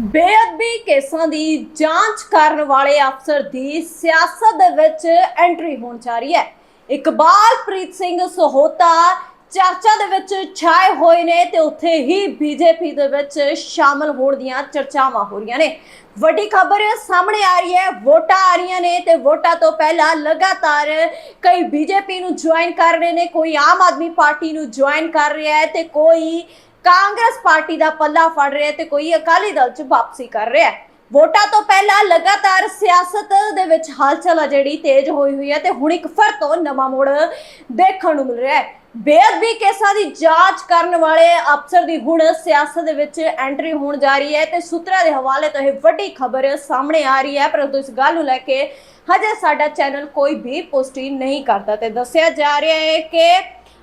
ਬੇਅਦਬੀ ਕੇਸਾਂ ਦੀ ਜਾਂਚ ਕਰਨ ਵਾਲੇ ਅਫਸਰ ਦੀ ਸਿਆਸਤ ਦੇ ਵਿੱਚ ਐਂਟਰੀ ਹੋਣ ਜਾ ਰਹੀ ਹੈ। ਇਕਬਾਲਪ੍ਰੀਤ ਸਿੰਘ ਸਹੋਤਾ ਚਰਚਾ ਦੇ ਵਿੱਚ ਛਾਏ ਹੋਏ ਨੇ ਤੇ ਉੱਥੇ ਹੀ ਬੀਜੇਪੀ ਦੇ ਵਿੱਚ ਸ਼ਾਮਲ ਹੋਣ ਦੀਆਂ ਚਰਚਾਵਾਂ ਹੋ ਰਹੀਆਂ ਨੇ। ਵੱਡੀ ਖਬਰ ਸਾਹਮਣੇ ਆ ਰਹੀ ਹੈ, ਵੋਟਾਂ ਆ ਰਹੀਆਂ ਨੇ ਤੇ ਵੋਟਾਂ ਤੋਂ ਪਹਿਲਾਂ ਲਗਾਤਾਰ ਕਈ ਬੀਜੇਪੀ ਨੂੰ ਜੁਆਇਨ ਕਰ ਰਹੇ ਨੇ, ਕੋਈ ਆਮ ਆਦਮੀ ਪਾਰਟੀ ਨੂੰ ਜੁਆਇਨ ਕਰ ਰਿਹਾ ਹੈ ਤੇ ਕੋਈ ਕਾਂਗਰਸ ਪਾਰਟੀ ਦਾ ਪੱਲਾ ਫੜ ਰਿਹਾ ਹੈ ਤੇ ਕੋਈ ਅਕਾਲੀ ਦਲ 'ਚ ਵਾਪਸੀ ਕਰ ਰਿਹਾ ਹੈ। ਵੋਟਾਂ ਤੋਂ ਪਹਿਲਾਂ ਲਗਾਤਾਰ ਸਿਆਸਤ ਦੇ ਵਿੱਚ ਹਲਚਲ ਆ ਜਿਹੜੀ ਤੇਜ਼ ਹੋਈ ਹੋਈ ਹੈ ਤੇ ਹੁਣ ਇੱਕ ਫਿਰ ਤੋਂ ਨਵਾਂ ਮੋੜ ਦੇਖਣ ਨੂੰ ਮਿਲ ਰਿਹਾ ਹੈ। ਬੇਅਦਬੀ ਕੇਸਾਂ ਦੀ ਜਾਂਚ ਕਰਨ ਵਾਲੇ ਅਫਸਰ ਦੀ ਹੁਣ ਸਿਆਸਤ ਦੇ ਵਿੱਚ ਐਂਟਰੀ ਹੋਣ ਜਾ ਰਹੀ ਹੈ ਤੇ ਸੂਤਰਾਂ ਦੇ ਹਵਾਲੇ ਤੋਂ ਇਹ ਵੱਡੀ ਖਬਰ ਸਾਹਮਣੇ ਆ ਰਹੀ ਹੈ। ਪਰੰਤੂ ਇਸ ਗੱਲ ਨੂੰ ਲੈ ਕੇ ਹਜੇ ਸਾਡਾ ਚੈਨਲ ਕੋਈ ਵੀ ਪੁਸ਼ਟੀ ਨਹੀਂ ਕਰਦਾ ਤੇ ਦੱਸਿਆ ਜਾ ਰਿਹਾ ਹੈ ਕਿ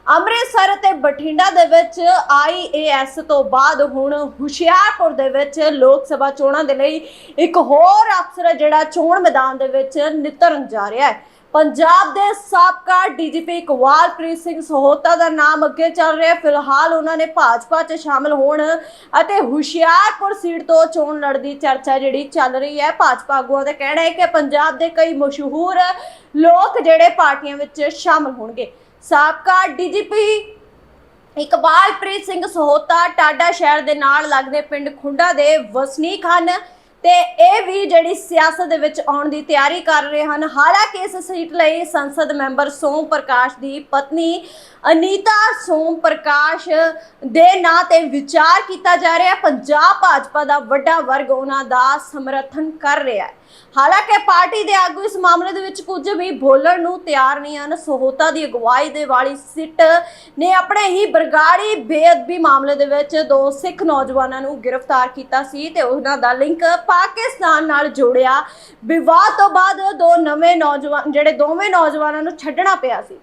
ਅੰਮ੍ਰਿਤਸਰ ਤੇ ਬਠਿੰਡਾ ਦੇ ਵਿੱਚ ਆਈਏਐਸ ਤੋਂ ਬਾਅਦ ਹੁਣ ਹੁਸ਼ਿਆਰਪੁਰ ਦੇ ਵਿੱਚ ਲੋਕ ਸਭਾ ਚੋਣਾਂ ਦੇ ਲਈ ਇੱਕ ਹੋਰ ਅਫਸਰ ਜਿਹੜਾ ਚੋਣ ਮੈਦਾਨ ਦੇ ਵਿੱਚ ਨਿਤਰਨ ਜਾ ਰਿਹਾ ਹੈ। ਪੰਜਾਬ ਦੇ ਸਾਬਕਾ ਡੀਜੀਪੀ ਇਕਬਾਲਪ੍ਰੀਤ ਸਿੰਘ ਸਹੋਤਾ ਦਾ ਨਾਮ ਅੱਗੇ ਚੱਲ ਰਿਹਾ ਫਿਲਹਾਲ ਉਹਨਾਂ ਨੇ ਭਾਜਪਾ 'ਚ ਸ਼ਾਮਲ ਹੋਣ ਅਤੇ ਹੁਸ਼ਿਆਰਪੁਰ ਸੀਟ ਤੋਂ ਚੋਣ ਲੜਨ ਦੀ ਚਰਚਾ ਜਿਹੜੀ ਚੱਲ ਰਹੀ ਹੈ। ਭਾਜਪਾ ਆਗੂਆਂ ਦਾ ਕਹਿਣਾ ਹੈ ਕਿ ਪੰਜਾਬ ਦੇ ਕਈ ਮਸ਼ਹੂਰ ਲੋਕ ਜਿਹੜੇ ਪਾਰਟੀਆਂ ਵਿੱਚ ਸ਼ਾਮਲ ਹੋਣਗੇ। ਸਾਬਕਾ ਡੀਜੀਪੀ ਇਕਬਾਲਪ੍ਰੀਤ ਸਿੰਘ ਸਹੋਤਾ ਟਾਡਾ ਸ਼ਹਿਰ ਦੇ ਨਾਲ ਲੱਗਦੇ ਪਿੰਡ ਖੁੰਡਾ ਦੇ ਵਸਨੀਕ ਹਨ। ਤੇ ਇਹ ਵੀ ਜਿਹੜੀ ਸਿਆਸਤ ਦੇ ਵਿੱਚ ਆਉਣ ਦੀ ਤਿਆਰੀ ਕਰ ਰਹੇ ਹਨ। ਹਾਲਾਂਕਿ ਇਸ ਸੀਟ ਲਈ ਸੰਸਦ ਮੈਂਬਰ ਸੋਮ ਪ੍ਰਕਾਸ਼ ਦੀ ਪਤਨੀ ਅਨੀਤਾ ਸੋਮ ਪ੍ਰਕਾਸ਼ ਦੇ ਨਾਂ ਤੇ ਵਿਚਾਰ ਕੀਤਾ ਜਾ ਰਿਹਾ ਹੈ। ਪੰਜਾਬ ਭਾਜਪਾ ਦਾ ਵੱਡਾ ਵਰਗ ਉਹਨਾਂ ਦਾ ਸਮਰਥਨ ਕਰ ਰਿਹਾ ਹੈ। ਹਾਲਾਂਕਿ ਪਾਰਟੀ ਦੇ ਆਗੂ ਇਸ ਮਾਮਲੇ ਦੇ ਵਿੱਚ ਕੁਝ ਵੀ ਬੋਲਣ ਨੂੰ ਤਿਆਰ ਨਹੀਂ ਹਨ। ਸਹੋਤਾ ਦੀ ਅਗਵਾਈ ਦੇ ਵਾਲੀ ਸਿੱਟ ਨੇ ਆਪਣੇ ਹੀ ਬਰਗਾੜੀ ਬੇਅਦਬੀ ਮਾਮਲੇ ਦੇ ਵਿੱਚ ਦੋ ਸਿੱਖ ਨੌਜਵਾਨਾਂ ਨੂੰ ਗ੍ਰਿਫਤਾਰ ਕੀਤਾ ਸੀ ਤੇ ਉਹਨਾਂ ਦਾ ਲਿੰਕ ਪਾਕਿਸਤਾਨ ਨਾਲ ਜੋੜਿਆ। ਵਿਵਾਦ ਤੋਂ ਬਾਅਦ ਦੋ ਨਵੇਂ ਨੌਜਵਾਨ, ਜਿਹੜੇ ਦੋਵੇਂ ਨੌਜਵਾਨਾਂ ਨੂੰ ਛੱਡਣਾ ਪਿਆ ਸੀ।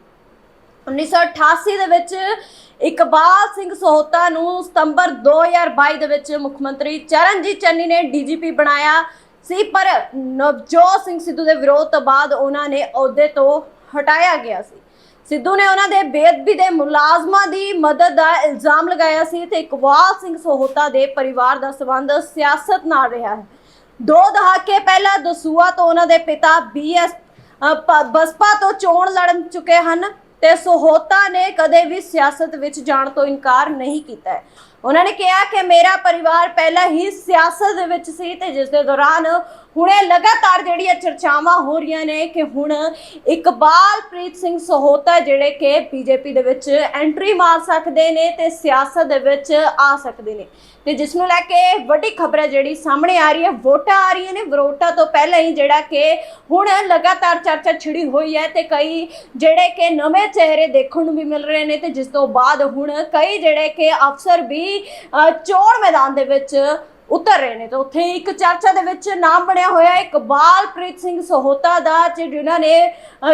1988 ਦੇ ਵਿੱਚ ਇਕਬਾਲ ਸਿੰਘ ਸਹੋਤਾ ਨੂੰ ਸਤੰਬਰ 2022 ਦੇ ਵਿੱਚ ਮੁੱਖ ਮੰਤਰੀ ਚਰਨਜੀਤ ਚੰਨੀ ਨੇ ਡੀਜੀਪੀ ਬਣਾਇਆ ਸੀ, ਪਰ ਨਵਜੋਤ ਸਿੰਘ ਸਿੱਧੂ ਦੇ ਵਿਰੋਧ ਤੋਂ ਬਾਅਦ ਉਹਨਾਂ ਨੇ ਅਹੁਦੇ ਤੋਂ ਹਟਾਇਆ ਗਿਆ ਸੀ। ਸਿੱਧੂ ਨੇ ਉਹਨਾਂ ਦੇ ਬੇਅਦਬੀ ਦੇ ਮੁਲਾਜ਼ਮਾਂ ਦੀ ਮਦਦ ਦਾ ਇਲਜ਼ਾਮ ਲਗਾਇਆ ਸੀ ਤੇ ਇਕਬਾਲ ਸਿੰਘ ਸਹੋਤਾ ਦੇ ਪਰਿਵਾਰ ਦਾ ਸਬੰਧ ਸਿਆਸਤ ਨਾਲ ਰਿਹਾ ਹੈ। ਦੋ ਦਹਾਕੇ ਪਹਿਲਾਂ ਦਸੂਆ ਤੋਂ ਉਹਨਾਂ ਦੇ ਪਿਤਾ ਬੀਐਸ ਬਸਪਾ ਤੋਂ ਚੋਣ ਲੜਨ ਚੁੱਕੇ ਹਨ ਤੇ ਸਹੋਤਾ ਨੇ ਕਦੇ ਵੀ ਸਿਆਸਤ ਵਿੱਚ ਜਾਣ ਤੋਂ ਇਨਕਾਰ ਨਹੀਂ ਕੀਤਾ ਹੈ। ਉਹਨਾਂ ਨੇ ਕਿਹਾ ਕਿ ਮੇਰਾ ਪਰਿਵਾਰ ਪਹਿਲਾਂ ਹੀ ਸਿਆਸਤ ਦੇ ਵਿੱਚ ਸੀ ਤੇ ਜਿਸ ਦੇ ਦੌਰਾਨ ਹੁਣੇ ਲਗਾਤਾਰ ਜਿਹੜੀਆਂ ਚਰਚਾਵਾਂ ਹੋ ਰਹੀਆਂ ਨੇ ਕਿ ਹੁਣ ਇਕਬਾਲਪ੍ਰੀਤ ਸਿੰਘ ਸਹੋਤਾ ਜਿਹੜੇ ਕਿ ਬੀਜੇਪੀ ਦੇ ਵਿੱਚ ਐਂਟਰੀ ਮਾਰ ਸਕਦੇ ਨੇ ਤੇ ਸਿਆਸਤ ਦੇ ਵਿੱਚ ਆ ਸਕਦੇ ਨੇ। ਤੇ ਜਿਸ ਨੂੰ ਲੈ ਕੇ ਵੱਡੀ ਖਬਰ ਹੈ ਜਿਹੜੀ ਸਾਹਮਣੇ ਆ ਰਹੀ ਹੈ ਵੋਟਾਂ ਆ ਰਹੀਆਂ ਨੇ। ਵੋਟਾਂ ਤੋਂ ਪਹਿਲਾਂ ਹੀ ਜਿਹੜਾ ਕਿ ਹੁਣ ਲਗਾਤਾਰ ਚਰਚਾ ਛਿੜੀ ਹੋਈ ਹੈ ਤੇ ਕਈ ਜਿਹੜੇ ਕਿ ਨਵੇਂ ਚਿਹਰੇ ਦੇਖਣ ਨੂੰ ਵੀ ਮਿਲ ਰਹੇ ਨੇ ਤੇ ਜਿਸ ਤੋਂ ਬਾਅਦ ਹੁਣ ਕਈ ਜਿਹੜੇ ਕਿ ਅਫਸਰ ਵੀ ਅ, ਚੋਣ ਮੈਦਾਨ ਦੇ ਵਿੱਚ ਉਤਰ ਰਹੇ ਨੇ। ਤੇ ਉੱਥੇ ਇੱਕ ਚਰਚਾ ਦੇ ਵਿੱਚ ਨਾਮ ਬਣਿਆ ਹੋਇਆ ਹੈ ਇਕਬਾਲਪ੍ਰੀਤ ਸਿੰਘ ਸਹੋਤਾ ਦਾ ਜਿਨ੍ਹਾਂ ਨੇ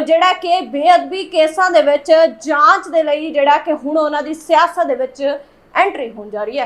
ਜਿਹੜਾ ਕਿ ਬੇਅਦਬੀ ਕੇਸਾਂ ਦੇ ਵਿੱਚ ਜਾਂਚ ਦੇ ਲਈ ਜਿਹੜਾ ਕਿ ਹੁਣ ਉਹਨਾਂ ਦੀ ਸਿਆਸਤ ਦੇ ਵਿੱਚ ਐਂਟਰੀ ਹੋਣ ਜਾ ਰਹੀ ਹੈ।